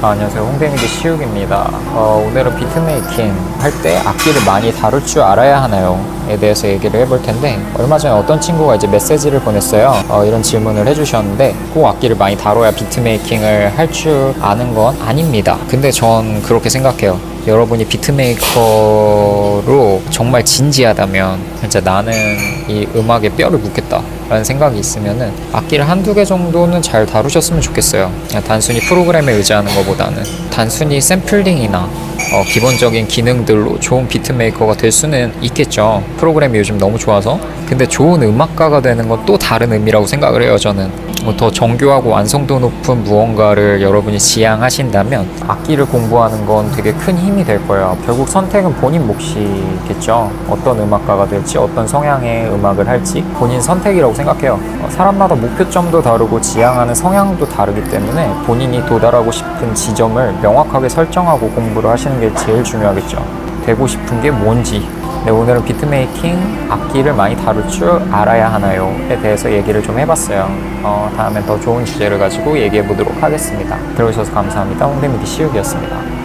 아, 안녕하세요. 홍대미디 시욱입니다. 어, 오늘은 비트메이킹 할 때 악기를 많이 다룰 줄 알아야 하나요? 에 대해서 얘기를 해볼 텐데 얼마 전에 어떤 친구가 이제 메시지를 보냈어요. 어, 이런 질문을 해주셨는데 꼭 악기를 많이 다뤄야 비트메이킹을 할 줄 아는 건 아닙니다. 근데 전 그렇게 생각해요. 여러분이 비트메이커로 정말 진지하다면 진짜 나는 이 음악에 뼈를 묻겠다 라는 생각이 있으면은 악기를 한두 개 정도는 잘 다루셨으면 좋겠어요. 그냥 단순히 프로그램에 의지하는 것보다는 단순히 샘플링이나 어, 기본적인 기능들로 좋은 비트메이커가 될 수는 있겠죠. 프로그램이 요즘 너무 좋아서. 근데 좋은 음악가가 되는 건 또 다른 의미라고 생각을 해요 저는 뭐 더 정교하고 완성도 높은 무언가를 여러분이 지향하신다면 악기를 공부하는 건 되게 큰 힘이 될 거예요. 결국 선택은 본인 몫이겠죠. 어떤 음악가가 될지, 어떤 성향의 음악을 할지 본인 선택이라고 생각해요. 어, 사람마다 목표점도 다르고 지향하는 성향도 다르기 때문에 본인이 도달하고 싶은 지점을 명확하게 설정하고 공부를 하시는 게 제일 중요하겠죠. 되고 싶은 게 뭔지 네, 오늘은 비트메이킹 악기를 많이 다룰 줄 알아야 하나요?에 대해서 얘기를 좀 해봤어요. 어, 다음엔 더 좋은 주제를 가지고 얘기해 보도록 하겠습니다. 들어주셔서 감사합니다. 홍대미디 시욱이었습니다.